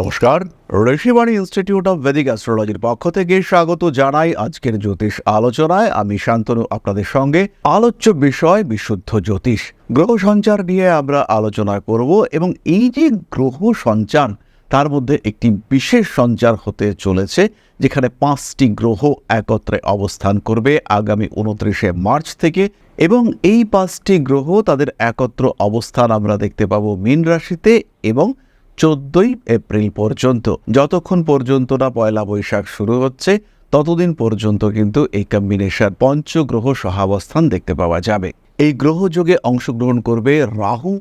নমস্কার, Rishibani institute of Vedic অ্যাস্ট্রোলজির পক্ষ থেকে স্বাগত জানাই আজকের জ্যোতিষ আলোচনায়। আমি শান্তনু, আপনাদের সঙ্গে আলোচ্য বিষয় বিশুদ্ধ জ্যোতিষ। গ্রহ সঞ্চার নিয়ে আমরা আলোচনা করব এবং এই যে গ্রহ সঞ্চার, তার মধ্যে একটি বিশেষ সঞ্চার হতে চলেছে, যেখানে পাঁচটি গ্রহ একত্রে অবস্থান করবে আগামী উনত্রিশে মার্চ থেকে এবং এই পাঁচটি গ্রহ তাদের একত্র অবস্থান আমরা দেখতে পাবো মীন রাশিতে এবং চোদ্দই এপ্রিল পর্যন্ত। যতক্ষণ পর্যন্ত না পয়লা বৈশাখ শুরু হচ্ছে, ততদিন পর্যন্ত কিন্তু এই কম্বিনেশন পঞ্চগ্রহ সহাবস্থান দেখতে পাওয়া যাবে। এই গ্রহযোগে অংশগ্রহণ করবে রাহু,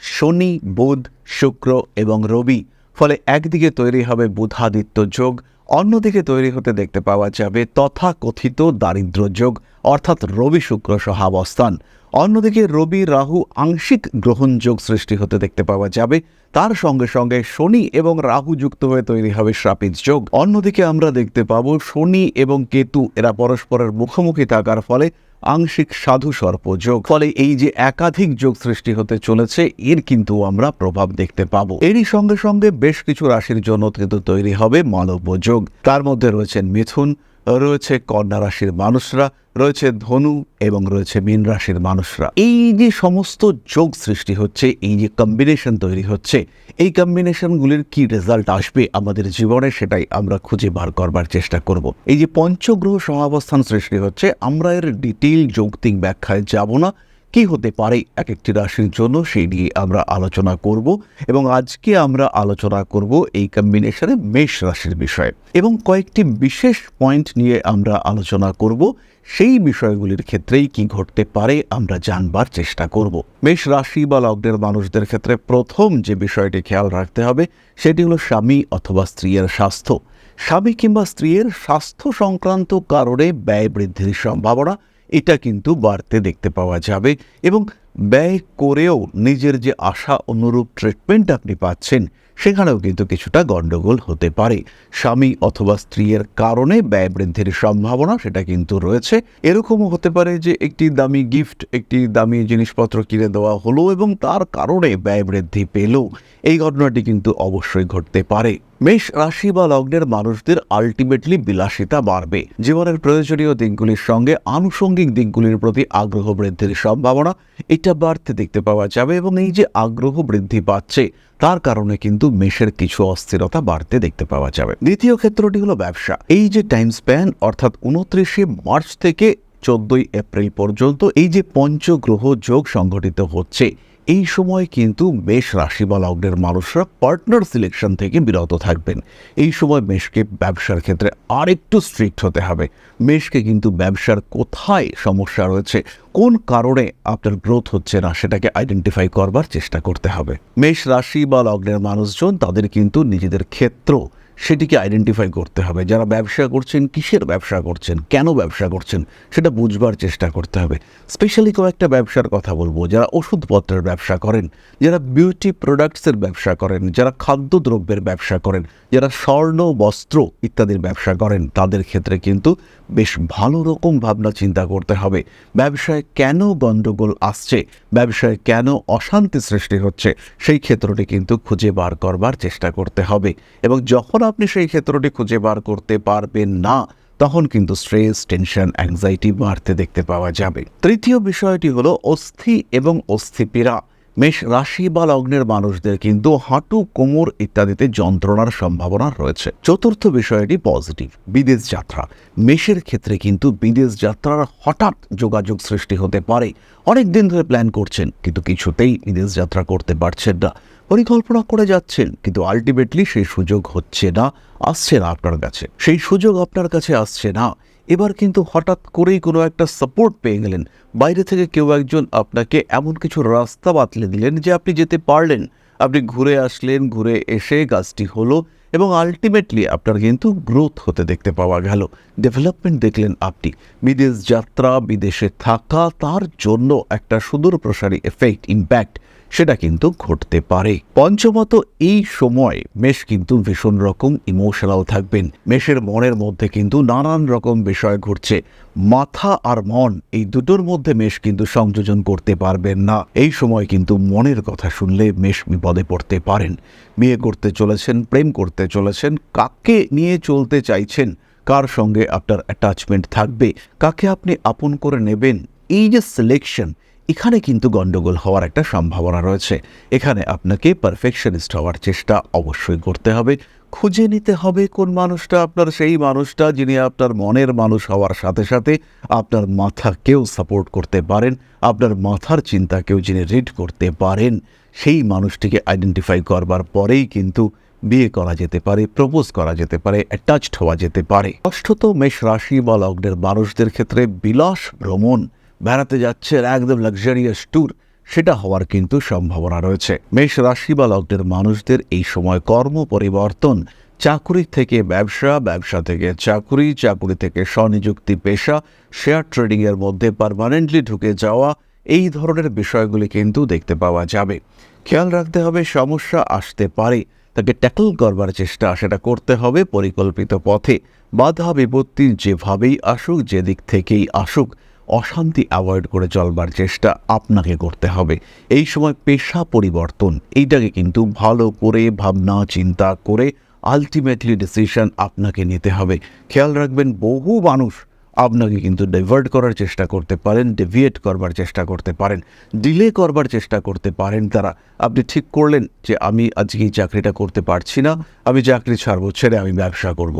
শনি, বুধ, শুক্র এবং রবি। ফলে একদিকে তৈরি হবে বুধাদিত্য যোগ, অন্যদিকে তৈরি হতে দেখতে পাওয়া যাবে তথাকথিত দারিদ্র যোগ, অর্থাৎ রবি শুক্র সহাবস্থান। অন্যদিকে রবি, রাহু আংশিক গ্রহণযোগ সৃষ্টি হতে দেখতে পাওয়া যাবে। তার সঙ্গে সঙ্গে শনি এবং রাহু যুক্ত হয়ে তৈরি হবে শ্রাপিত যোগ। অন্যদিকে আমরা দেখতে পাবো শনি এবং কেতু, এরা পরস্পরের মুখোমুখি থাকার ফলে আংশিক সাধু সর্প যোগ। ফলে এই যে একাধিক যোগ সৃষ্টি হতে চলেছে, এর কিন্তু আমরা প্রভাব দেখতে পাবো। এরই সঙ্গে সঙ্গে বেশ কিছু রাশির জন্য কিন্তু তৈরি হবে মানব যোগ। তার মধ্যে রয়েছেন মিথুন রয়েছে কন্যা রাশির মানুষরা, রয়েছে ধনু এবং রয়েছে মীন রাশির মানুষরা। এই যে সমস্ত যোগ সৃষ্টি হচ্ছে, এই যে কম্বিনেশন তৈরি হচ্ছে, এই কম্বিনেশনগুলির কি রেজাল্ট আসবে আমাদের জীবনে সেটাই আমরা খুঁজে বার করবার চেষ্টা করব। এই যে পঞ্চগ্রহ সহাবস্থান সৃষ্টি হচ্ছে, আমরা এর ডিটেইল যৌক্তিক ব্যাখ্যায় যাব না। কি হতে পারে এক একটি রাশির জন্য সেই নিয়ে আমরা আলোচনা করব এবং আজকে আমরা আলোচনা করব এই কম্বিনেশনে মেষ রাশির বিষয়ে এবং কয়েকটি বিশেষ পয়েন্ট নিয়ে আমরা আলোচনা করব। সেই বিষয়গুলির ক্ষেত্রেই কি ঘটতে পারে আমরা জানবার চেষ্টা করব। মেষ রাশি বা লগ্নের মানুষদের ক্ষেত্রে প্রথম যে বিষয়টি খেয়াল রাখতে হবে সেটি হলো স্বামী অথবা স্ত্রীর স্বাস্থ্য। স্বামী কিংবা স্ত্রীর স্বাস্থ্য সংক্রান্ত কারণে ব্যয় বৃদ্ধির সম্ভাবনা এটা কিন্তু বাড়তে দেখতে পাওয়া যাবে এবং ব্যয় করেও নিজের যে আশা অনুরূপ ট্রিটমেন্ট আপনি পাচ্ছেন, সেখানেও কিন্তু কিছুটা গণ্ডগোল হতে পারে। স্বামী অথবা স্ত্রীর কারণে ব্যয় বৃদ্ধির সম্ভাবনা সেটা কিন্তু রয়েছে। এরকমও হতে পারে যে একটি দামি গিফট একটি দামি জিনিসপত্র কিনে দেওয়া হলো এবং তার কারণে ব্যয় বৃদ্ধি পেল। এই ঘটনাটি কিন্তু অবশ্যই ঘটতে পারে। মেষ রাশি বা লগ্নের মানুষদের আলটিমেটলি বিলাসিতা বাড়বে। জীবনের প্রয়োজনীয় দিকগুলির সঙ্গে আনুষঙ্গিক দিকগুলির প্রতি আগ্রহ বৃদ্ধির সম্ভাবনা এটা বাড়তে দেখতে পাওয়া যাবে এবং এই যে আগ্রহ বৃদ্ধি পাচ্ছে, তার কারণে কিন্তু মেষের কিছু অস্থিরতা বাড়তে দেখতে পাওয়া যাবে। দ্বিতীয় ক্ষেত্রটি হলো ব্যবসা। এই যে টাইম স্প্যান অর্থাৎ উনত্রিশে মার্চ থেকে চোদ্দই এপ্রিল পর্যন্ত এই যে পঞ্চগ্রহ যোগ সংঘটিত হচ্ছে এই সময় কিন্তু মেষ রাশি বা লগ্নের মানুষরা পার্টনার সিলেকশন থেকে বিরত থাকবেন। এই সময় মেষকে ব্যবসার ক্ষেত্রে আরেকটু স্ট্রিক্ট হতে হবে। মেষকে কিন্তু ব্যবসার কোথায় সমস্যা রয়েছে, কোন কারণে আপনার গ্রোথ হচ্ছে না, সেটাকে আইডেন্টিফাই করবার চেষ্টা করতে হবে। মেষ রাশি বা লগ্নের মানুষজন তাদের কিন্তু নিজেদের ক্ষেত্র সেটিকে আইডেন্টিফাই করতে হবে। যারা ব্যবসা করছেন, কিসের ব্যবসা করছেন, কেন ব্যবসা করছেন, সেটা বুঝবার চেষ্টা করতে হবে। স্পেশালি কয়েকটা ব্যবসার কথা বলব। যারা ওষুধপত্রের ব্যবসা করেন, যারা বিউটি প্রোডাক্টসের ব্যবসা করেন, যারা খাদ্যদ্রব্যের ব্যবসা করেন, যারা স্বর্ণ, বস্ত্র ইত্যাদির ব্যবসা করেন, তাদের ক্ষেত্রে কিন্তু বেশ ভালো রকম ভাবনা চিন্তা করতে হবে। ব্যবসায় কেন গণ্ডগোল আসছে, ব্যবসায় কেন অশান্তি সৃষ্টি হচ্ছে, সেই ক্ষেত্রটি কিন্তু খুঁজে বার করবার চেষ্টা করতে হবে। এবং যখন আপনি সেই ক্ষেত্রটি খুঁজে বার করতে পারবেন না, তখন কিন্তু স্ট্রেস টেনশন অ্যাংজাইটি বাড়তে দেখতে পাওয়া যাবে। তৃতীয় বিষয়টি হলো অস্থি এবং অস্থিপীড়া। মেষ রাশি বা লগ্নের মানুষদের কিন্তু হাঁটু, কোমর ইত্যাদিতে যন্ত্রণার সম্ভাবনা রয়েছে। চতুর্থ বিষয়টি পজিটিভ, বিদেশ যাত্রা। মেষের ক্ষেত্রে কিন্তু বিদেশ যাত্রার হঠাৎ যোগাযোগ সৃষ্টি হতে পারে। অনেক দিন ধরে প্ল্যান করছেন, কিন্তু কিছুতেই বিদেশ যাত্রা করতে পারছেন না। পরিকল্পনা করে যাচ্ছেন, কিন্তু আলটিমেটলি সেই সুযোগ হচ্ছে না, আসছে না আপনার কাছে। সেই সুযোগ আপনার কাছে আসছে না। এবার কিন্তু হঠাৎ করেই কোনো একটা সাপোর্ট পেয়ে গেলেন। বাইরে থেকে কেউ একজন আপনাকে এমন কিছু রাস্তা বাতলে দিলেন যে আপনি যেতে পারলেন। আপনি ঘুরে আসলেন, ঘুরে এসে কাজটি হলো এবং আলটিমেটলি আপনার কিন্তু গ্রোথ হতে দেখতে পাওয়া গেল। ডেভেলপমেন্ট দেখলেন আপনি। বিদেশ যাত্রা, বিদেশে থাকা, তার জন্য একটা সুদূর প্রসারী এফেক্ট ইম্প্যাক্ট সেটা কিন্তু ঘটতে পারে। পঞ্চমত, এই সময় মেষ কিন্তু ভীষণ রকম ইমোশনাল থাকবেন। মেষের মনের মধ্যে কিন্তু নানান রকম বিষয় ঘটছে মাথা আর মন, এই দুটোর মধ্যে মেষ কিন্তু সংযোজন করতে পারবেন না। এই সময় কিন্তু মনের কথা শুনলে মেষ বিপদে পড়তে পারেন। বিয়ে করতে চলেছেন, প্রেম করতে চলেছেন, কাকে নিয়ে চলতে চাইছেন, কার সঙ্গে আপনার অ্যাটাচমেন্ট থাকবে, কাকে আপনি আপন করে নেবেন, এই যে সিলেকশন এখানে কিন্তু গন্ডগোল হওয়ার একটা সম্ভাবনা রয়েছে। এখানে আপনাকে পারফেকশনিস্ট হওয়ার চেষ্টা অবশ্যই করতে হবে। খুঁজে নিতে হবে কোন মানুষটা আপনার সেই মানুষটা যিনি আপনার মনের মানুষ হওয়ার সাথে সাথে আপনার মাথাকেও সাপোর্ট করতে পারেন, আপনার মাথার চিন্তাকেও যিনি রিড করতে পারেন, সেই মানুষটিকে আইডেন্টিফাই করবার পরেই কিন্তু বিয়ে করা যেতে পারে প্রপোজ করা যেতে পারে অ্যাটাচড হওয়া যেতে পারে। ষষ্ঠত মেষ রাশি বা লগ্নের মানুষদের ক্ষেত্রে বিলাস ভ্রমণ বেড়াতে যাচ্ছেন একদম লাক্সারিয়াস ট্যুর সেটা হওয়ার কিন্তু সম্ভাবনা রয়েছে। মেষ রাশি বা লগ্নের মানুষদের এই সময় কর্ম পরিবর্তন চাকুরি থেকে ব্যবসা ব্যবসা থেকে চাকুরি চাকুরি থেকে স্বনিযুক্তি পেশা শেয়ার ট্রেডিংয়ের মধ্যে পারমানেন্টলি ঢুকে যাওয়া, এই ধরনের বিষয়গুলি কিন্তু দেখতে পাওয়া যাবে। খেয়াল রাখতে হবে সমস্যা আসতে পারে, তাকে ট্যাকল করবার চেষ্টা সেটা করতে হবে পরিকল্পিত পথে। বাধা বিপত্তি যেভাবেই আসুক, যেদিক থেকেই আসুক অশান্তি অ্যাভয়েড করে চলবার চেষ্টা আপনাকে করতে হবে। এই সময় পেশা পরিবর্তন, এইটাকে কিন্তু ভালো করে ভাবনা, চিন্তা করে আলটিমেটলি ডিসিশন আপনাকে নিতে হবে। খেয়াল রাখবেন, বহু মানুষ আপনাকে কিন্তু ডাইভার্ট করার চেষ্টা করতে পারেন ডেভিয়েট করবার চেষ্টা করতে পারেন ডিলে করবার চেষ্টা করতে পারেন তারা। আপনি ঠিক করলেন যে আমি আজকে এই চাকরিটা করতে পারছি না, আমি চাকরি ছাড়বো, ছেড়ে আমি ব্যবসা করব।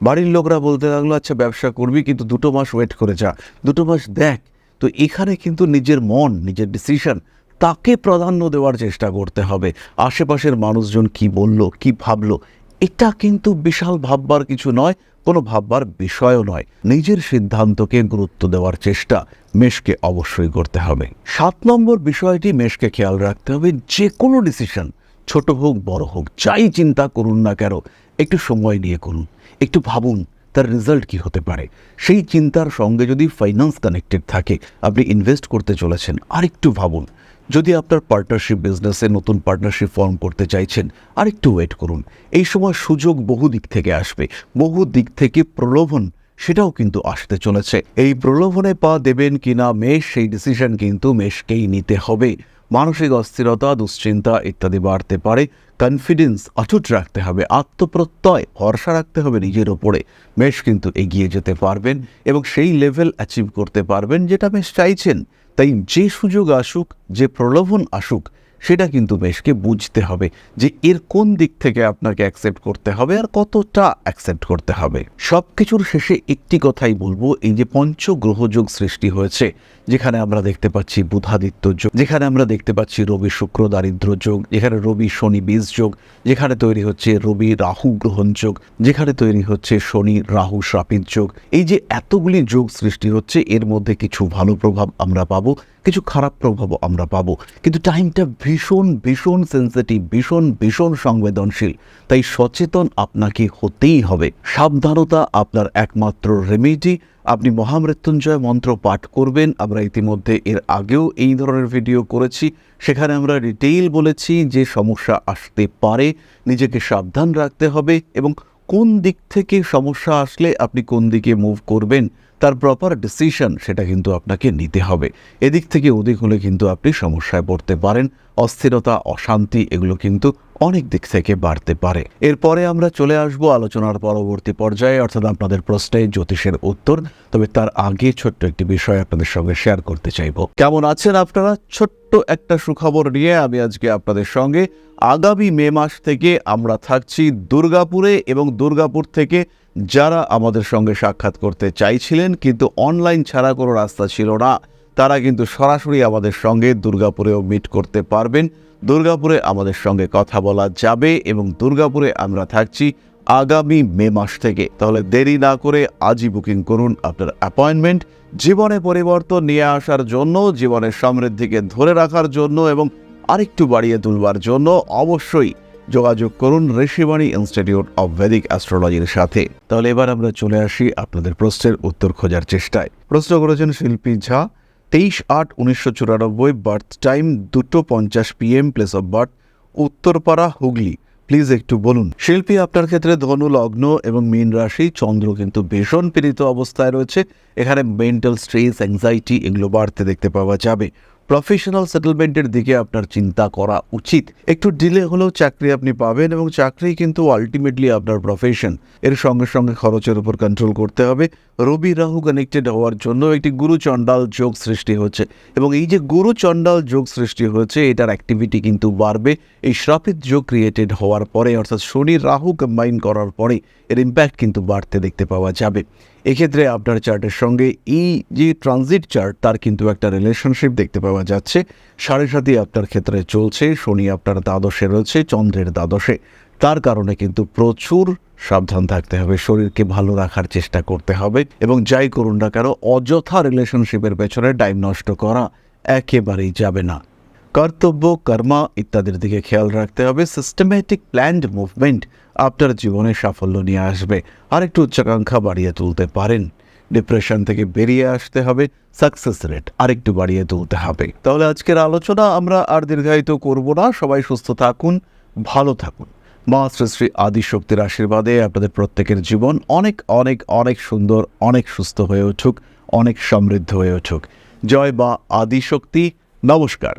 বাড়ির লোকরা বলতে লাগল আচ্ছা ব্যবসা করবি কিন্তু দুটো মাস ওয়েট করে যা, দুটো মাস দেখ। তো এখানে কিন্তু নিজের মন, নিজের ডিসিশন তাকে প্রাধান্য দেওয়ার চেষ্টা করতে হবে। আশেপাশের মানুষজন কি বলল, কি ভাবলো, এটা কিন্তু বিশাল ভাববার কিছু নয়। কোনো ভাববার বিষয়ও নয়। নিজের সিদ্ধান্তকে গুরুত্ব দেওয়ার চেষ্টা মেষকে অবশ্যই করতে হবে। সাত নম্বর বিষয়টি মেষকে খেয়াল রাখতে হবে, যে কোনো ডিসিশন ছোট হোক, বড় হোক, যাই চিন্তা করুন না কেন, একটু সময় নিয়ে করুন। একটু ভাবুন, তার রেজাল্ট কি হতে পারে। সেই চিন্তার সঙ্গে যদি ফাইন্যান্স কানেক্টেড থাকে, আপনি ইনভেস্ট করতে চলেছেন, আরেকটু ভাবুন। যদি আপনার পার্টনারশিপ বিজনেসে নতুন পার্টনারশিপ ফর্ম করতে চাইছেন, আরেকটু ওয়েট করুন। এই সময় সুযোগ বহু দিক থেকে আসবে। বহু দিক থেকে প্রলোভন সেটাও কিন্তু আসতে চলেছে। এই প্রলোভনে পা দেবেন কিনা, মেষ, সেই ডিসিশন কিন্তু মেষকেই নিতে হবে। মানসিক অস্থিরতা, দুশ্চিন্তা ইত্যাদি বাড়তে পারে। কনফিডেন্স অটুট রাখতে হবে, আত্মপ্রত্যয়, ভরসা রাখতে হবে নিজের ওপরে। মেষ কিন্তু এগিয়ে যেতে পারবেন এবং সেই লেভেল অ্যাচিভ করতে পারবেন যেটা মেষ চাইছেন। তাই যে সুযোগ আসুক, যে প্রলোভন আসুক সেটা কিন্তু মেষকে বুঝতে হবে যে এর কোন দিক থেকে আপনাকে অ্যাকসেপ্ট করতে হবে আর কতটা অ্যাকসেপ্ট করতে হবে। সব কিছুর শেষে একটি কথাই বলব, এই যে পঞ্চগ্রহযোগ সৃষ্টি হয়েছে, যেখানে আমরা দেখতে পাচ্ছি বুধাদিত্য যোগ, যেখানে আমরা দেখতে পাচ্ছি রবি শুক্র দারিদ্র যোগ, যেখানে রবি শনি বীজ যোগ, যেখানে তৈরি হচ্ছে রবি রাহু গ্রহণ যোগ, যেখানে তৈরি হচ্ছে শনি রাহু শ্রাপিত যোগ। এই যে এতগুলি যোগ সৃষ্টি হচ্ছে, এর মধ্যে কিছু ভালো প্রভাব আমরা পাবো। কিছু খারাপ প্রভাবও আমরা পাবো। কিন্তু টাইমটা ভীষণ ভীষণ সেন্সিটিভ ভীষণ ভীষণ সংবেদনশীল। তাই সচেতন আপনাকে হতেই হবে। সাবধানতা আপনার একমাত্র রেমেডি আপনি মহামৃত্যুঞ্জয় মন্ত্র পাঠ করবেন। আমরা ইতিমধ্যে এর আগেও এই ধরনের ভিডিও করেছি। সেখানে আমরা ডিটেইল বলেছি যে সমস্যা আসতে পারে। নিজেকে সাবধান রাখতে হবে এবং কোন দিক থেকে সমস্যা আসলে আপনি কোন দিকে মুভ করবেন, তার প্রপার ডিসিশন সেটা কিন্তু আপনাকে নিতে হবে। এদিক থেকে ওদিক হলে কিন্তু আপনি সমস্যায় পড়তে পারেন। অস্থিরতা, অশান্তি, এগুলো কিন্তু অনেক দিক থেকে বাড়তে পারে। এরপরে আমরা চলে আসব আলোচনার পরবর্তী পর্যায়ে, অর্থাৎ আপনাদের প্রশ্নে জ্যোতিষের উত্তর। তবে তার আগে ছোট্ট একটি বিষয় আপনাদের সঙ্গে শেয়ার করতে চাইব। কেমন আছেন আপনারা? ছোট্ট একটা সুখবর নিয়ে আমি আজকে আপনাদের সঙ্গে। আগামী মে মাস থেকে আমরা থাকছি দুর্গাপুরে এবং দুর্গাপুর থেকে যারা আমাদের সঙ্গে সাক্ষাৎ করতে চাইছিলেন, কিন্তু অনলাইন ছাড়া কোনো রাস্তা ছিল না। তারা কিন্তু সরাসরি আমাদের সঙ্গে দুর্গাপুরেও মিট করতে পারবেন। দুর্গাপুরে আমাদের সঙ্গে কথা বলা যাবে এবং দুর্গাপুরে আমরা থাকছি আগামী মে মাস থেকে। তাহলে দেরি না করে আজই বুকিং করুন আপনার অ্যাপয়েন্টমেন্ট জীবনে পরিবর্তন নিয়ে আসার জন্য, জীবনের সমৃদ্ধিকে ধরে রাখার জন্য এবং আরেকটু বাড়িয়ে তুলবার জন্য অবশ্যই যোগাযোগ করুন ঋষিবাণী ইনস্টিটিউট অব ভেদিক অ্যাস্ট্রোলজির সাথে। তাহলে এবার আমরা চলে আসি আপনাদের প্রশ্নের উত্তর খোঁজার চেষ্টায়। প্রশ্ন করেছেন শিল্পী ঝা তেইশ আট উনিশশো চুরানব্বই বার্থ টাইম দুটো পঞ্চাশ PM place of birth Uttarpara Hooghly. Please একটু বলুন, শিল্পী আপনার ক্ষেত্রে ধনু, লগ্ন এবং মীন রাশি, চন্দ্র কিন্তু ভীষণ পীড়িত অবস্থায় রয়েছে। এখানে মেন্টাল স্ট্রেস অ্যাংজাইটি এগুলো বাড়তে দেখতে পাওয়া যাবে। প্রফেশনাল সেটেলমেন্টের দিকে আপনার চিন্তা করা উচিত। একটু ডিলে হলেও চাকরি আপনি পাবেন এবং চাকরি কিন্তু আলটিমেটলি আপনার প্রফেশন এর সঙ্গে সঙ্গে খরচের উপর কন্ট্রোল করতে হবে। রবি রাহু কানেক্টেড হওয়ার জন্য একটি গুরু চণ্ডাল যোগ সৃষ্টি হচ্ছে এবং এই যে গুরু চণ্ডাল যোগ সৃষ্টি হচ্ছে এটার অ্যাক্টিভিটি কিন্তু বাড়বে। এই শ্রাপিত যোগ ক্রিয়েটেড হওয়ার পরে, অর্থাৎ শনি রাহু কম্বাইন করার পরে, এর ইম্প্যাক্ট কিন্তু বাড়তে দেখতে পাওয়া যাবে। এক্ষেত্রে আপনার চার্টের সঙ্গে এই যে ট্রানজিট চার্ট তার কিন্তু একটা রিলেশনশিপ দেখতে পাওয়া যাচ্ছে। সাড়ে সাতই আপনার ক্ষেত্রে চলছে, শনি আপনার দ্বাদশে রয়েছে, চন্দ্রের দ্বাদশে। তার কারণে কিন্তু প্রচুর সাবধান থাকতে হবে, শরীরকে ভালো রাখার চেষ্টা করতে হবে এবং যাই করুন না কেন, অযথা রিলেশনশিপের পেছনে টাইম নষ্ট করা একেবারেই যাবে না। কর্তব্য, কর্মা ইত্যাদির দিকে খেয়াল রাখতে হবে। সিস্টেম্যাটিক প্ল্যান্ড মুভমেন্ট আপনার জীবনে সাফল্য নিয়ে আসবে। আর একটু উচ্চাকাঙ্ক্ষা বাড়িয়ে তুলতে পারেন। ডিপ্রেশন থেকে বেরিয়ে আসতে হবে সাকসেস রেট আরেকটু বাড়িয়ে তুলতে হবে। তাহলে আজকের আলোচনা আমরা আর দীর্ঘায়িত করব না। সবাই সুস্থ থাকুন, ভালো থাকুন। মা শ্রী শ্রী আদিশক্তির আশীর্বাদে আপনাদের প্রত্যেকের জীবন অনেক অনেক অনেক সুন্দর, অনেক সুস্থ হয়ে উঠুক, অনেক সমৃদ্ধ হয়ে উঠুক। জয় বা আদিশক্তি। নমস্কার।